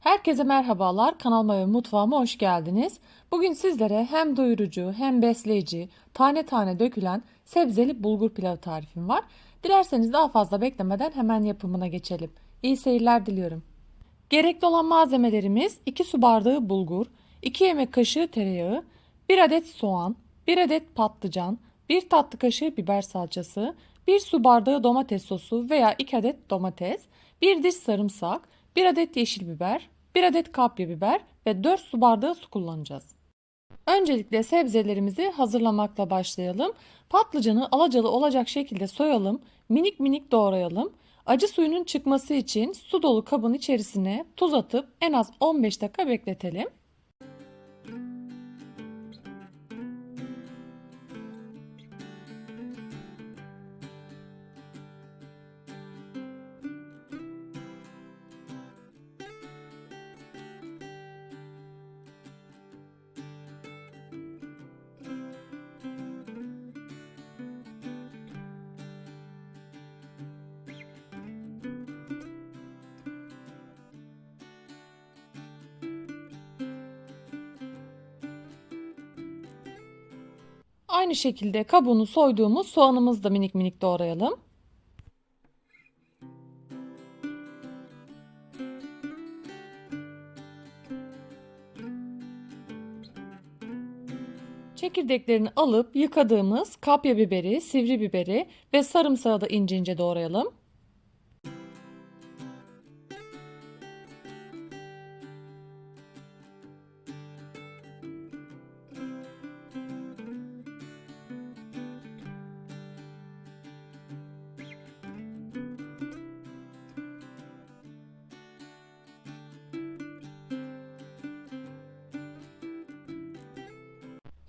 Herkese merhabalar. Kanalıma ve mutfağıma hoş geldiniz. Bugün sizlere hem doyurucu hem besleyici, tane tane dökülen sebzeli bulgur pilavı tarifim var. Dilerseniz daha fazla beklemeden hemen yapımına geçelim. İyi seyirler diliyorum. Gerekli olan malzemelerimiz 2 su bardağı bulgur, 2 yemek kaşığı tereyağı, 1 adet soğan, 1 adet patlıcan, 1 tatlı kaşığı biber salçası, 1 su bardağı domates sosu veya 2 adet domates, 1 diş sarımsak, 1 adet yeşil biber, 1 adet kapya biber ve 4 su bardağı su kullanacağız. Öncelikle sebzelerimizi hazırlamakla başlayalım. Patlıcanı alacalı olacak şekilde soyalım, minik minik doğrayalım. Acı suyunun çıkması için su dolu kabın içerisine tuz atıp en az 15 dakika bekletelim. Aynı şekilde kabuğunu soyduğumuz soğanımızı da minik minik doğrayalım. Çekirdeklerini alıp yıkadığımız kapya biberi, sivri biberi ve sarımsağı da ince ince doğrayalım.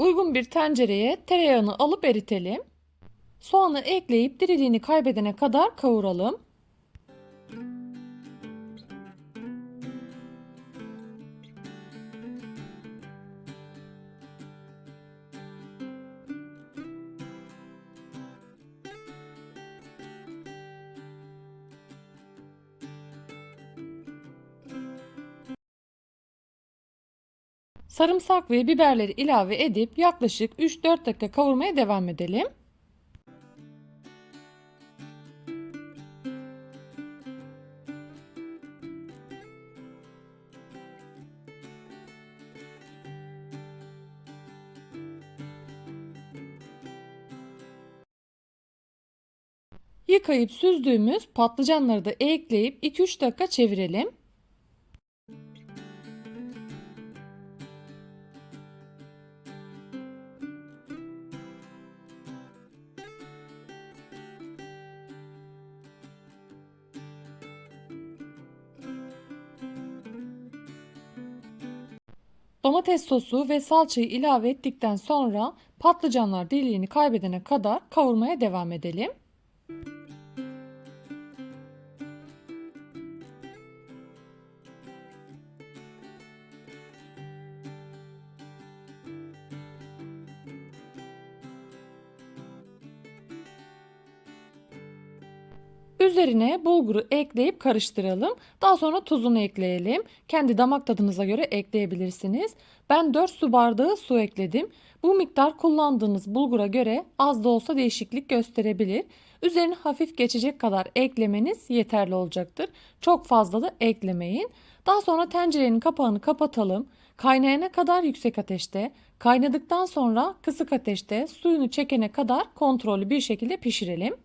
Uygun bir tencereye tereyağını alıp eritelim. Soğanı ekleyip diriliğini kaybedene kadar kavuralım. Sarımsak ve biberleri ilave edip yaklaşık 3-4 dakika kavurmaya devam edelim. Yıkayıp süzdüğümüz patlıcanları da ekleyip 2-3 dakika çevirelim. Domates sosu ve salçayı ilave ettikten sonra patlıcanlar diliğini kaybedene kadar kavurmaya devam edelim. Üzerine bulguru ekleyip karıştıralım. Daha sonra tuzunu ekleyelim. Kendi damak tadınıza göre ekleyebilirsiniz. Ben 4 su bardağı su ekledim. Bu miktar kullandığınız bulgura göre az da olsa değişiklik gösterebilir. Üzerine hafif geçecek kadar eklemeniz yeterli olacaktır. Çok fazla da eklemeyin. Daha sonra tencerenin kapağını kapatalım. Kaynayana kadar yüksek ateşte, kaynadıktan sonra kısık ateşte suyunu çekene kadar kontrollü bir şekilde pişirelim.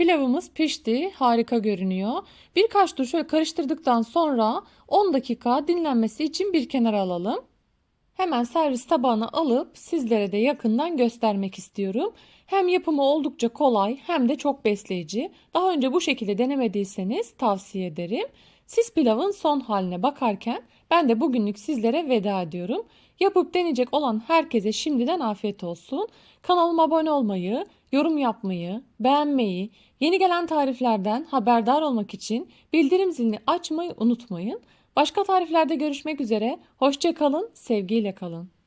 Pilavımız pişti, harika görünüyor. Birkaç tur şöyle karıştırdıktan sonra 10 dakika dinlenmesi için bir kenara alalım. Hemen servis tabağına alıp sizlere de yakından göstermek istiyorum. Hem yapımı oldukça kolay hem de çok besleyici. Daha önce bu şekilde denemediyseniz tavsiye ederim. Siz pilavın son haline bakarken ben de bugünlük sizlere veda ediyorum. Yapıp deneyecek olan herkese şimdiden afiyet olsun. Kanalıma abone olmayı, yorum yapmayı, beğenmeyi, yeni gelen tariflerden haberdar olmak için bildirim zilini açmayı unutmayın. Başka tariflerde görüşmek üzere. Hoşça kalın, sevgiyle kalın.